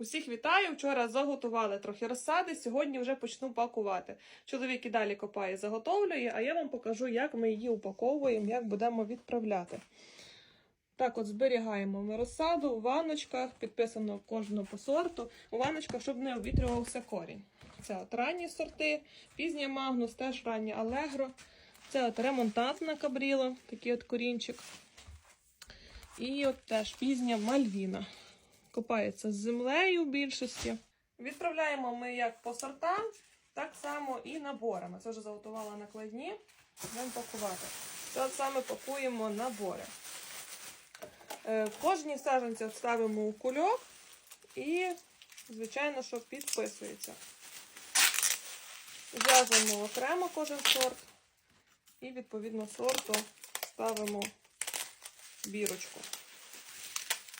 Усіх вітаю! Вчора заготували трохи розсади, сьогодні вже почну пакувати. Чоловік і далі копає, заготовлює, а я вам покажу, як ми її упаковуємо, як будемо відправляти. Так, от зберігаємо ми розсаду у ванночках, підписано кожного по сорту, у ванночках, щоб не обвітрювався корінь. Це от ранні сорти, пізня магнус, теж раннє алегро. Це от ремонтантна кабріла, такий от корінчик. І от теж пізня мальвіна. Копається з землею в більшості. Відправляємо ми як по сортам, так само і наборами. Це вже заготувала накладні. Будемо пакувати. Це саме пакуємо набори. Е, Кожні саджанці ставимо у кульок і, звичайно, що підписується. Зв'язуємо окремо кожен сорт і відповідно сорту ставимо бірочку.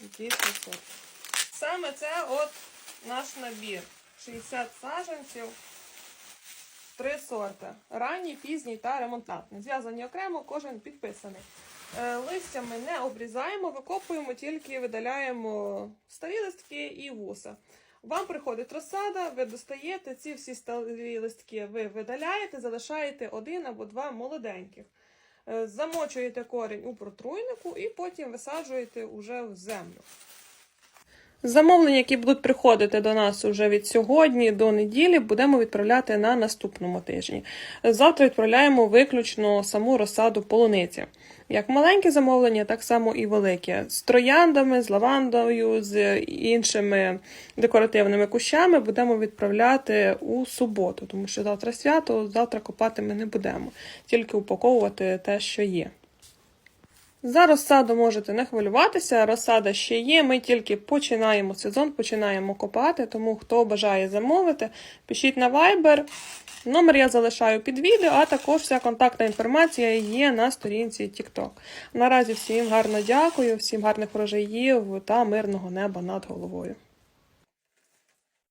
Який це сорт. Саме це от наш набір. 60 саджанців, три сорти. Ранній, пізній та ремонтантний. Зв'язані окремо, кожен підписаний. Е, Листя ми не обрізаємо, викопуємо, тільки видаляємо старі листки і вуса. Вам приходить розсада, ви достаєте ці всі старі листки, ви видаляєте, залишаєте один або два молоденьких. Е, Замочуєте корінь у протруйнику і потім висаджуєте уже в землю. Замовлення, які будуть приходити до нас уже від сьогодні до неділі, будемо відправляти на наступному тижні. Завтра відправляємо виключно саму розсаду полуниці. Як маленькі замовлення, так само і великі. З трояндами, з лавандою, з іншими декоративними кущами будемо відправляти у суботу, тому що завтра свято, завтра копати ми не будемо, тільки упаковувати те, що є. За розсаду можете не хвилюватися, розсада ще є. Ми тільки починаємо сезон, починаємо копати. Тому хто бажає замовити, пишіть на Viber. Номер я залишаю під відео, а також вся контактна інформація є на сторінці TikTok. Наразі всім гарно дякую, всім гарних врожаїв та мирного неба над головою.